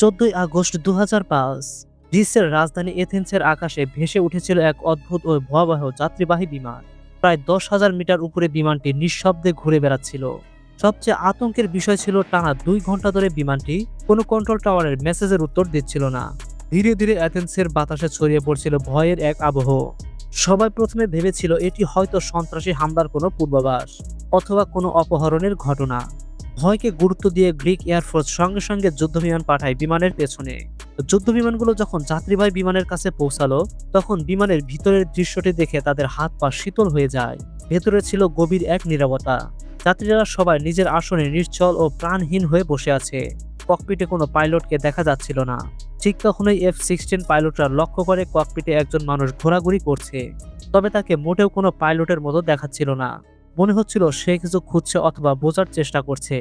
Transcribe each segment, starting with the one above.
চোদ্দই আগস্ট দু হাজার গ্রিসের রাজধানী এথেন্সের আকাশে ভেসে উঠেছিল এক অদ্ভুত ও ভয়াবহ যাত্রীবাহী বিমান। প্রায় দশ হাজার মিটার উপরে বিমানটি নিঃশব্দে ঘুরে বেড়াচ্ছিল। সবচেয়ে আতঙ্কের বিষয় ছিল টানা দুই ঘণ্টা ধরে বিমানটি কোনো কন্ট্রোল টাওয়ারের মেসেজের উত্তর দিচ্ছিল না। ধীরে ধীরে অ্যাথেন্সের বাতাসে ছড়িয়ে পড়ছিল ভয়ের এক আবহ। সবাই প্রথমে ভেবেছিল এটি হয়তো সন্ত্রাসী হামলার কোনো পূর্বাভাস অথবা কোনো অপহরণের ঘটনা। ভয়কে গুরুত্ব দিয়ে গ্রিক এয়ারফোর্স সঙ্গে সঙ্গে যুদ্ধবিমান পাঠায় বিমানের পেছনে। যুদ্ধ বিমানগুলো যখন যাত্রীবাহী বিমানের কাছে পৌঁছালো, তখন বিমানের ভিতরের দৃশ্যটি দেখে তাদের হাত পা শীতল হয়ে যায়। ভেতরে ছিল গভীর এক নীরবতা। যাত্রীরা সবাই নিজের আসনে নিশ্চল ও প্রাণহীন হয়ে বসে আছে। ককপিটে কোনো পাইলটকে দেখা যাচ্ছিল না। ঠিক তখনই এফ সিক্সটিন পাইলটরা লক্ষ্য করে ককপিটে একজন মানুষ ঘোরাঘুরি করছে। তবে তাকে মোটেও কোনো পাইলটের মতো দেখাচ্ছিল না। মনে হচ্ছিল সে কিছু খুঁজছে অথবা বোঝার চেষ্টা করছে।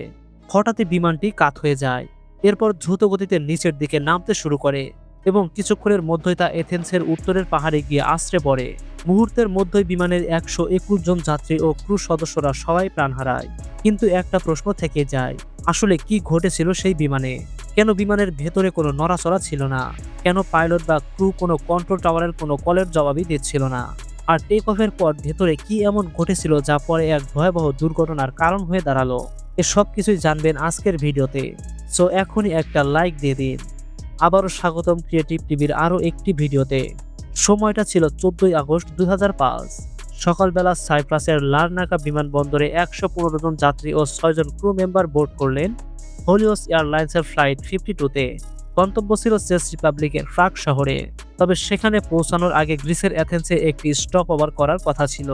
হঠাৎই বিমানটি কাত হয়ে যায়। এরপর দ্রুত গতিতে নিচের দিকে নামতে শুরু করে এবং কিছুক্ষণের মধ্যেই তা এথেন্সের উত্তরের পাহাড়ে গিয়ে আশ্রে পড়ে। মুহূর্তের মধ্যেই বিমানের একশো একুশ জন যাত্রী ও ক্রু সদস্যরা সবাই প্রাণ হারায়। কিন্তু একটা প্রশ্ন থেকে যায়, আসলে কি ঘটেছিল সেই বিমানে? কেন বিমানের ভেতরে কোনো নড়াচড়া ছিল না? কেন পাইলট বা ক্রু কোনো কন্ট্রোল টাওয়ারের কোনো কলের জবাবই দিচ্ছিল না? আর টেক অফের পর ভেতরে কি এমন ঘটেছিল যা পরে এক ভয়াবহ দুর্ঘটনার কারণ হয়ে দাঁড়াল, এ সব কিছুই জানবেন আজকের ভিডিওতে। সো এখনই একটা লাইক দিয়ে দিন। আবারও স্বাগতম ক্রিয়েটিভ টিভির আরও একটি ভিডিওতে। সময়টা ছিল চোদ্দই আগস্ট দুই হাজার পাঁচ। সকালবেলা সাইপ্রাসের লার্নাকা বিমানবন্দরে একশো পনেরো জন যাত্রী ও ছয়জন ক্রু মেম্বার বোর্ড করলেন। হোলিওস এয়ারলাইন্সের ফ্লাইট ফিফটি টুতে গন্তব্য ছিল চেস রিপাবলিকের ফ্রাক শহরে। তবে সেখানে পৌঁছানোর আগে গ্রিসের অ্যাথেন্সে একটি স্টপ ওভার করার কথা ছিল।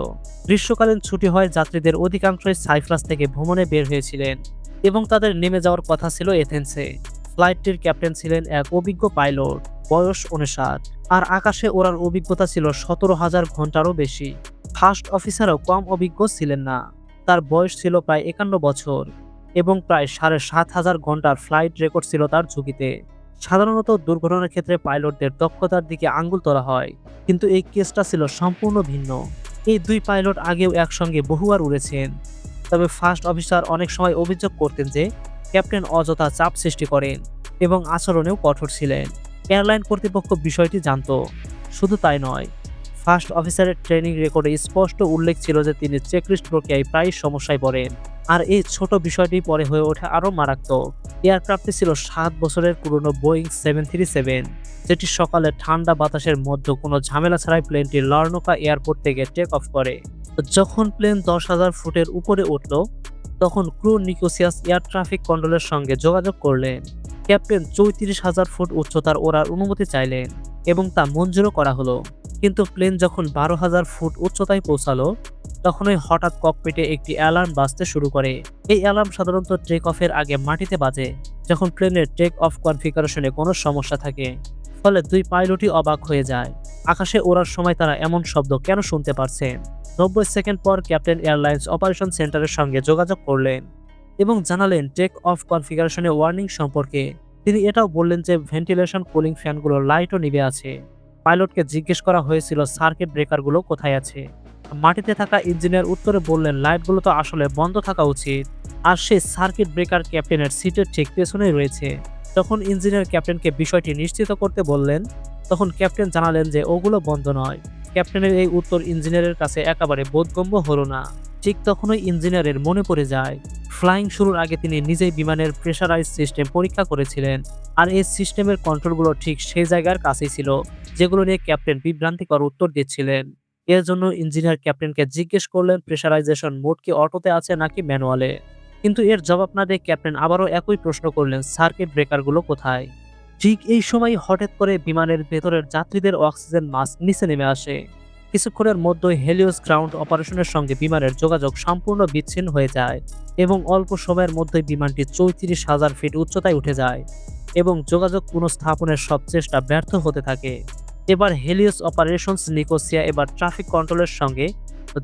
গ্রীষ্মকালীন ছুটি হয় যাত্রীদের অধিকাংশই সাইফ্রাস থেকে ভ্রমণে বের হয়েছিলেন এবং তাদের নেমে যাওয়ার কথা ছিল এথেন্সে ফ্লাইটটির ক্যাপ্টেন ছিলেন এক অভিজ্ঞ পাইলট, বয়স উনষাট আর আকাশে ওড়ার অভিজ্ঞতা ছিল সতেরো হাজার ঘন্টারও বেশি। ফার্স্ট অফিসারও কম অভিজ্ঞ ছিলেন না। তার বয়স ছিল প্রায় একান্ন বছর এবং প্রায় সাড়ে সাত হাজার ঘণ্টার ফ্লাইট রেকর্ড ছিল তার ঝুঁকিতে। সাধারণত দুর্ঘটনার ক্ষেত্রে পাইলটদের দক্ষতার দিকে আঙ্গুল তোলা হয়, কিন্তু এই কেসটা ছিল সম্পূর্ণ ভিন্ন। এই দুই পাইলট আগেও একসঙ্গে বহুবার উড়েছেন। তবে ফার্স্ট অফিসার অনেক সময় অভিযোগ করতেন যে, ক্যাপ্টেন অযথা চাপ সৃষ্টি করেন এবং আচরণেও কঠোর ছিলেন। এয়ারলাইন কর্তৃপক্ষ বিষয়টি জানত। শুধু তাই নয়, ফার্স্ট অফিসারের ট্রেনিং রেকর্ডে স্পষ্ট উল্লেখ ছিল যে তিনি চেকলিস্ট প্রক্রিয়ায় প্রায় সমস্যায় পড়েন। আর এই ছোট বিষয়টি পরে হয়ে ওঠে আরও মারাত্মক। এয়ারক্রাফটটি ছিল সাত বছরের পুরনো বোয়িং সেভেন থ্রি সেভেন, যেটি সকালে ঠান্ডা বাতাসের মধ্যে কোনো ঝামেলা ছাড়াই প্লেনটি লর্নকা এয়ারপোর্ট থেকে টেক অফ করে। যখন প্লেন দশ হাজার ফুটের উপরে উঠল, তখন ক্রু নিকোসিয়াস এয়ার ট্রাফিক কন্ট্রোলের সঙ্গে যোগাযোগ করলেন। ক্যাপ্টেন চৌত্রিশ হাজার ফুট উচ্চতার ওড়ার অনুমতি চাইলেন এবং তা মঞ্জুরও করা হলো। কিন্তু প্লেন যখন বারো হাজার ফুট উচ্চতায় পৌঁছালো, তখনই হঠাৎ ককপিটে একটি অ্যালার্ম বাজতে শুরু করে। এই অ্যালার্ম সাধারণত টেক অফের আগে মাটিতে বাজে, যখন প্লেনের টেক অফ কনফিগারেশনে কোনো সমস্যা থাকে। ফলে দুই পাইলটই অবাক হয়ে যায়। আকাশে ওড়ার সময় তারা এমন শব্দ কেন শুনতে পারছেন? নব্বই সেকেন্ড পর ক্যাপ্টেন এয়ারলাইন্স অপারেশন সেন্টারের সঙ্গে যোগাযোগ করলেন এবং জানালেন টেক অফ কনফিগারেশনে ওয়ার্নিং সম্পর্কে। তিনি এটাও বললেন যে ভেন্টিলেশন কুলিং ফ্যানগুলোর লাইটও নিবে আছে। পাইলটকে জিজ্ঞেস করা হয়েছিল সার্কিট ব্রেকারগুলো কোথায় আছে? মাটিতে থাকা ইঞ্জিনিয়ার উত্তরে বললেন, লাইটগুলো তো আসলে বন্ধ থাকা উচিত। আর সেই সার্কিট ব্রেকার ক্যাপ্টেনের সিটের ঠিক পেছনেই রয়েছে। তখন ইঞ্জিনিয়ার ক্যাপ্টেনকে বিষয়টি নিশ্চিত করতে বললেন, তখন ক্যাপ্টেন জানালেন যে ওগুলো বন্ধ নয়। ক্যাপ্টেনের এই উত্তর ইঞ্জিনিয়ারের কাছে একেবারে বোধগম্য হলো না। ঠিক তখনই ইঞ্জিনিয়ারের মনে পড়ে যায়, ফ্লাইং শুরুর আগে তিনি নিজেই বিমানের প্রেশারাইজ সিস্টেম পরীক্ষা করেছিলেন, আর এই সিস্টেমের কন্ট্রোলগুলো ঠিক সেই জায়গার কাছেই ছিল, যেগুলো নিয়ে ক্যাপ্টেন বিভ্রান্তিকর উত্তর দিচ্ছিলেন। এর জন্য ইঞ্জিনিয়ার ক্যাপ্টেনকে জিজ্ঞেস করলেন, প্রেশারাইজেশন মোড কি অটোতে আছে নাকি ম্যানুয়ালে? কিন্তু এর জবাব না দিয়ে ক্যাপ্টেন আবারও একই প্রশ্ন করলেন, সার্কিট ব্রেকারগুলো কোথায়? ঠিক এই সময় হঠাৎ করে বিমানের ভেতরের যাত্রীদের অক্সিজেন মাস্ক নিচে নেমে আসে। কিছুক্ষণের মধ্যেই হেলিওস গ্রাউন্ড অপারেশনের সঙ্গে বিমানের যোগাযোগ সম্পূর্ণ বিচ্ছিন্ন হয়ে যায় এবং অল্প সময়ের মধ্যেই বিমানটি চৌত্রিশ হাজার ফিট উচ্চতায় উঠে যায় এবং যোগাযোগ পুনঃস্থাপনের সব চেষ্টা ব্যর্থ হতে থাকে। এবার হেলিওস অপারেশনস নিকোসিয়া এবার ট্রাফিক কন্ট্রোলের সঙ্গে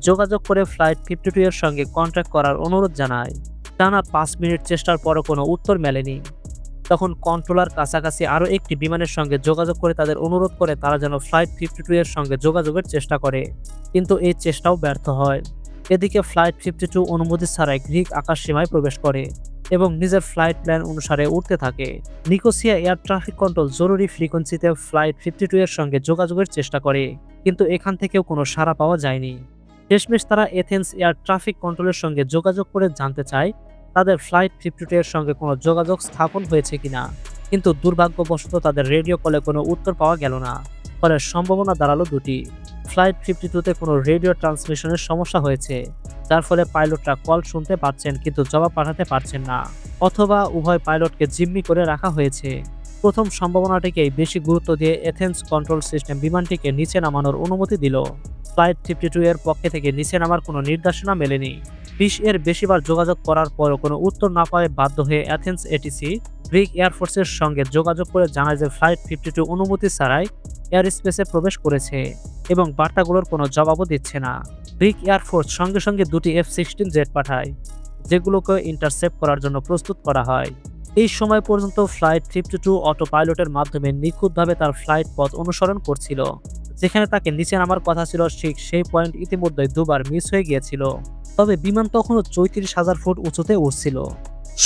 যোগাযোগ করে ফ্লাইট ফিফটি টু এর সঙ্গে কন্ট্যাক্ট করার অনুরোধ জানায়। টানা পাঁচ মিনিট চেষ্টার পরও কোনো উত্তর মেলেনি। তখন কন্ট্রোলার কাছাকাছি আরও একটি বিমানের সঙ্গে যোগাযোগ করে তাদের অনুরোধ করে তারা যেন ফ্লাইট ফিফটি টু এর সঙ্গে যোগাযোগের চেষ্টা করে। কিন্তু এই চেষ্টাও ব্যর্থ হয়। এদিকে ফ্লাইট ফিফটি টু অনুমতি ছাড়াই গ্রিক আকাশ সীমায় প্রবেশ করে এবং নিজের ফ্লাইট প্ল্যান অনুসারে উঠতে থাকে। নিকোসিয়া এয়ার ট্রাফিক কন্ট্রোল জরুরি ফ্রিকোয়েন্সিতে ফ্লাইট ফিফটি টু এর সঙ্গে যোগাযোগের চেষ্টা করে, কিন্তু এখান থেকেও কোনো সাড়া পাওয়া যায়নি। শেষমেশ তারা এথেন্স এয়ার ট্রাফিক কন্ট্রোলের সঙ্গে যোগাযোগ করে জানতে চায় তাদের ফ্লাইট ফিফটি সঙ্গে কোনো যোগাযোগ স্থাপন হয়েছে কিনা। কিন্তু দুর্ভাগ্যবশত তাদের রেডিও কলে কোনো উত্তর পাওয়া গেল না। ফলে সম্ভাবনা দাঁড়াল দুটি। ফ্লাইট ফিফটি টুতে কোনো রেডিও ট্রান্সমিশনের সমস্যা হয়েছে। যার ফলে পাইলটরা কল শুনতে পারছেন কিন্তু জবাব পাঠাতে পারছেন না। অথবা উভয় পাইলটকে জিম্মি করে রাখা হয়েছে। প্রথম সম্ভাবনাটিকেই বেশি গুরুত্ব দিয়ে এথেন্স কন্ট্রোল সিস্টেম বিমানটিকে নিচে নামানোর অনুমতি দিল। ফ্লাইট ফিফটি টু এর পক্ষে থেকে নিচে নামার কোনো নির্দেশনা মেলেনি। বিশ এর বেশিবার যোগাযোগ করার পরও কোনো উত্তর না পাওয়ায় বাধ্য হয়ে অ্যাথেন্স এটিসি, গ্রিক এয়ারফোর্সের সঙ্গে যোগাযোগ করে জানায় যে ফ্লাইট ফিফটি টু অনুমতি ছাড়াই এয়ার স্পেসে প্রবেশ করেছে এবং বার্তাগুলোর কোনো জবাবও দিচ্ছে না। গ্রিক এয়ারফোর্স সঙ্গে সঙ্গে দুটি এফ সিক্সটিন জেট পাঠায় যেগুলোকে ইন্টারসেপ্ট করার জন্য প্রস্তুত করা হয়। এই সময় পর্যন্ত ফ্লাইট ফিফটি টু অটো পাইলটের মাধ্যমে নিখুঁতভাবে তার ফ্লাইট পথ অনুসরণ করছিল। যেখানে তাকে নিচে নামার কথা ছিল, ঠিক সেই পয়েন্ট ইতিমধ্যে দুবার মিস হয়ে গিয়েছিল। তবে বিমান তখনও চৌত্রিশ হাজার ফুট উঁচুতে উঠছিল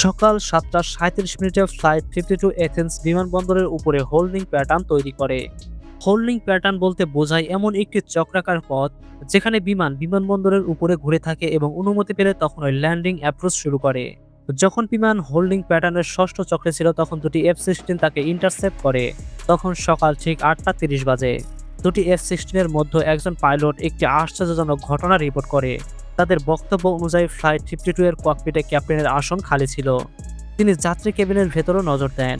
সকাল সাতটা সাঁত্রিশ মিনিটে ফ্লাইট ফিফটি টু এথেন্স বিমানবন্দরের উপরে হোল্ডিং প্যাটার্ন তৈরি করে। হোল্ডিং প্যাটার্ন বলতে বোঝায় এমন একটি চক্রাকার পথ, যেখানে বিমান বিমানবন্দরের উপরে ঘুরে থাকে এবং অনুমতি পেলে তখন ওই ল্যান্ডিং অ্যাপ্রোচ শুরু করে। যখন বিমান হোল্ডিং প্যাটার্নের ষষ্ঠ চক্রে ছিল, তখন দুটি এফ সিক্সটিন তাকে ইন্টারসেপ্ট করে। তখন সকাল ঠিক আটটা তিরিশ বাজে। দুটি এফ সিক্সটিনের মধ্যে একজন পাইলট একটি আশ্চর্যজনক ঘটনা রিপোর্ট করে। তাদের বক্তব্য অনুযায়ী ফ্লাইট ফিফটি টু এর ককপিটে ক্যাপ্টেনের আসন খালি ছিল। তিনি যাত্রী কেবিনের ভেতরও নজর দেন।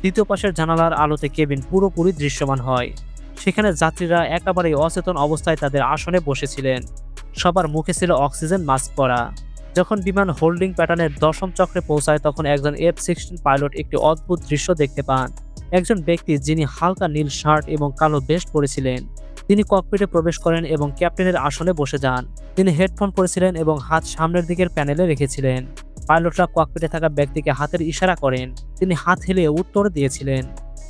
দ্বিতীয় পাশের জানালার আলোতে কেবিন পুরোপুরি দৃশ্যমান হয়। সেখানে যাত্রীরা একেবারেই অচেতন অবস্থায় তাদের আসনে বসেছিলেন। সবার মুখে ছিল অক্সিজেন, মাস্ক পরা। যখন বিমান হোল্ডিং প্যাটার্নের দশম চক্রে পৌঁছায়, তখন একজন এফ সিক্সটিন পাইলট একটি অদ্ভুত দৃশ্য দেখতে পান। একজন ব্যক্তি যিনি হালকা নীল শার্ট এবং কালো বেস্ট পরেছিলেন। তিনি ককপিটে প্রবেশ করেন এবং ক্যাপ্টেনের আসনে বসে যান। তিনি হেডফোন পরেছিলেন এবং হাত সামনের দিকের প্যানেলে রেখেছিলেন। পাইলটরা ককপিটে থাকা ব্যক্তিকে হাতের ইশারা করেন। তিনি হাত হেলিয়ে উত্তর দিয়েছিলেন।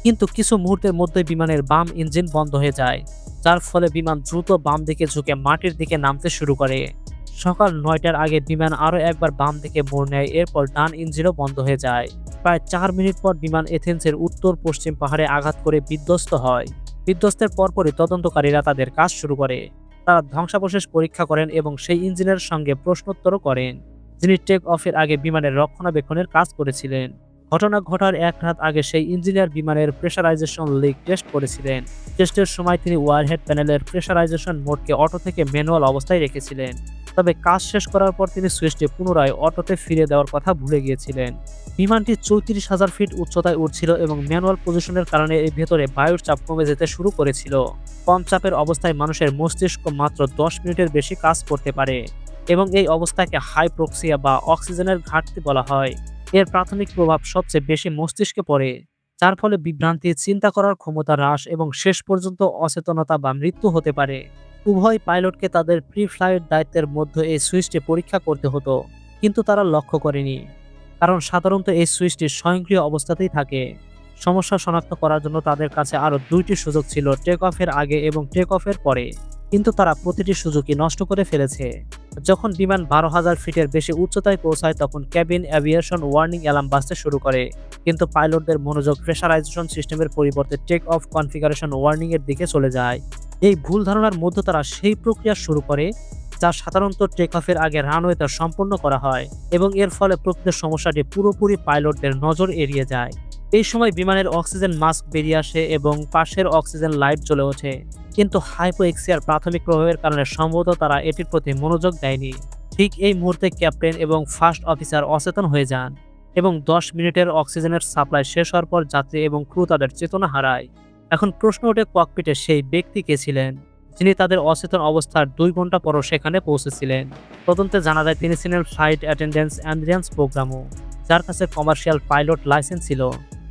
কিন্তু কিছু মুহূর্তের মধ্যে বিমানের বাম ইঞ্জিন বন্ধ হয়ে যায়, যার ফলে বিমান দ্রুত বাম দিকে ঝুঁকে মাটির দিকে নামতে শুরু করে। সকাল নয়টার আগে বিমান আরও একবার বাম দিকে মোড় নেয়, এরপর ডান ইঞ্জিনও বন্ধ হয়ে যায়। প্রায় চার মিনিট পর বিমান এথেন্সের উত্তর পশ্চিম পাহাড়ে আঘাত করে বিধ্বস্ত হয়। বিধ্বস্তের পরপরই তদন্তকারীরা তাদের কাজ শুরু করে। তারা ধ্বংসাবশেষ পরীক্ষা করেন এবং সেই ইঞ্জিনের সঙ্গে প্রশ্নোত্তরও করেন। যিনি টেক অফের আগে বিমানের রক্ষণাবেক্ষণের কাজ করেছিলেন। ঘটনা ঘটার এক রাত আগে সেই ইঞ্জিনিয়ার বিমানের প্রেশারাইজেশন লিক টেস্ট করেছিলেন। টেস্টের সময় তিনি ওয়ারহেড প্যানেলের প্রেশারাইজেশন মোডকে অটো থেকে ম্যানুয়াল অবস্থায় রেখেছিলেন। তবে কাজ শেষ করার পর তিনি সুইচটি পুনরায় অটোতে ফিরে দেওয়ার কথা ভুলে গিয়েছিলেন। বিমানটি চৌত্রিশ হাজার ফিট উচ্চতায় উঠছিল এবং ম্যানুয়াল পজিশনের কারণে এর ভেতরে বায়ুর চাপ কমে যেতে শুরু করেছিল। কম চাপের অবস্থায় মানুষের মস্তিষ্ক মাত্র দশ মিনিটের বেশি কাজ করতে পারে এবং এই অবস্থাকে হাইপ্রক্সিয়া বা অক্সিজেনের ঘাটতি বলা হয়। এর প্রাথমিক প্রভাব সবচেয়ে বেশি মস্তিষ্কে পড়ে, যার ফলে বিভ্রান্তি, চিন্তা করার ক্ষমতা হ্রাস এবং শেষ পর্যন্ত অচেতনতা বা মৃত্যু হতে পারে। উভয় পাইলটকে তাদের প্রি ফ্লাইট দায়িত্বের মধ্যে এই সুইচটি পরীক্ষা করতে হতো, কিন্তু তারা লক্ষ্য করেনি, কারণ সাধারণত এই সুইচটি স্বয়ংক্রিয় অবস্থাতেই থাকে। সমস্যা শনাক্ত করার জন্য তাদের কাছে আরও দুইটি সুযোগ ছিল টেক অফের আগে এবং টেক অফের পরে, কিন্তু তারা প্রতিটি সুযোগই নষ্ট করে ফেলেছে। যখন বিমান বারো হাজার ফিটের বেশি উচ্চতায় পৌঁছায়, তখন ক্যাবিন অ্যাভিয়েশন ওয়ার্নিং অ্যালার্ম বাজতে শুরু করে, কিন্তু পাইলটদের মনোযোগ প্রেশারাইজেশন সিস্টেমের পরিবর্তে টেক অফ কনফিগারেশন ওয়ার্নিংয়ের দিকে চলে যায়। এই ভুল ধারণার মধ্যে তারা সেই প্রক্রিয়া শুরু করে, যা সাধারণত টেক অফের আগে রানওয়েতে সম্পন্ন করা হয় এবং এর ফলে প্রকৃত সমস্যাটি পুরোপুরি পাইলটদের নজর এড়িয়ে যায়। এই সময় বিমানের অক্সিজেন মাস্ক বেরিয়ে আসে এবং পাশের অক্সিজেন লাইট জ্বলে ওঠে, কিন্তু হাইপোএক্সিয়ার প্রাথমিক প্রভাবের কারণে সম্ভবত তারা এটির প্রতি মনোযোগ দেয়নি। ঠিক এই মুহূর্তে ক্যাপ্টেন এবং ফার্স্ট অফিসার অচেতন হয়ে যান এবং দশ মিনিটের অক্সিজেনের সাপ্লাই শেষ হওয়ার পর যাত্রী এবং ক্রু তাদের চেতনা হারায়। এখন প্রশ্ন ওঠে ককপিটে সেই ব্যক্তি কে ছিলেন, যিনি তাদের অচেতন অবস্থার দুই ঘণ্টা পরও সেখানে পৌঁছেছিলেন। তদন্তে জানা যায়, তিনি ছিলেন ফ্লাইট অ্যাটেন্ডেন্স অ্যাম্বুলেন্স প্রোগ্রামও যার কাছে কমার্শিয়াল পাইলট লাইসেন্স ছিল।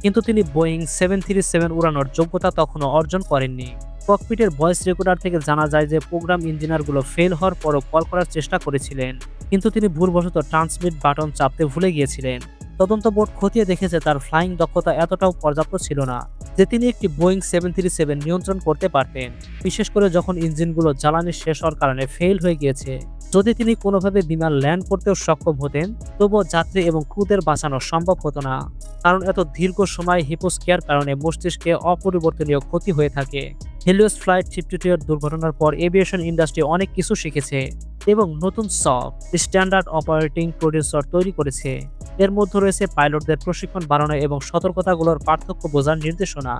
কিন্তু তিনি বোয়িং সেভেন থ্রি সেভেন উড়ানোর যোগ্যতা তখনও অর্জন করেননি। ককপিটের ভয়েস রেকর্ডার থেকে জানা যায় যে প্রোগ্রাম ইঞ্জিনিয়ারগুলো ফেল হওয়ার পরও কল করার চেষ্টা করেছিলেন, কিন্তু তিনি ভুলবশত ট্রান্সমিট বাটন চাপতে ভুলে গিয়েছিলেন। তদন্ত বোর্ড খতিয়ে দেখেছে তার ফ্লাইং দক্ষতা এতটাও পর্যাপ্ত ছিল না যে তিনি একটি বোয়িং সেভেন থ্রি সেভেন নিয়ন্ত্রণ করতে পারতেন। বিশেষ করে যখন ইঞ্জিনগুলো জ্বালানি শেষ হওয়ার কারণে ফেল হয়ে গিয়েছে। যদি তিনি কোনোভাবে বিমান ল্যান্ড করতেও সক্ষম হতেন, তবুও যাত্রী এবং ক্রুদের বাঁচানো সম্ভব হতো না। কারণ এত দীর্ঘ সময় হিপোস্কিয়ার কারণে মস্তিষ্কে অপরিবর্তনীয় ক্ষতি হয়ে থাকে। হেলিওস ফ্লাইট ফিফটি দুর্ঘটনার পর এভিয়েশন ইন্ডাস্ট্রি অনেক কিছু শিখেছে এবং নতুন সফট স্ট্যান্ডার্ড অপারেটিং প্রডিউসার তৈরি করেছে। এর মধ্যে রয়েছে পাইলটদের প্রশিক্ষণ বাড়ানো এবং সতর্কতাগুলোর পার্থক্য বোঝার নির্দেশনা।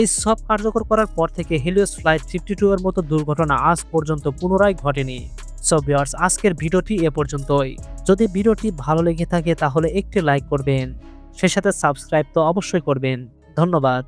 এই সব কার্যকর করার পর থেকে হেলিওস ফ্লাইট ফিফটি টু এর মতো দুর্ঘটনা আজ পর্যন্ত পুনরায় ঘটেনি। সো ভিউয়ার্স আজকের ভিডিওটি এ পর্যন্তই। যদি ভিডিওটি ভালো লেগে থাকে তাহলে একটি লাইক করবেন। সে সাথে সাবস্ক্রাইব তো অবশ্যই করবেন। ধন্যবাদ।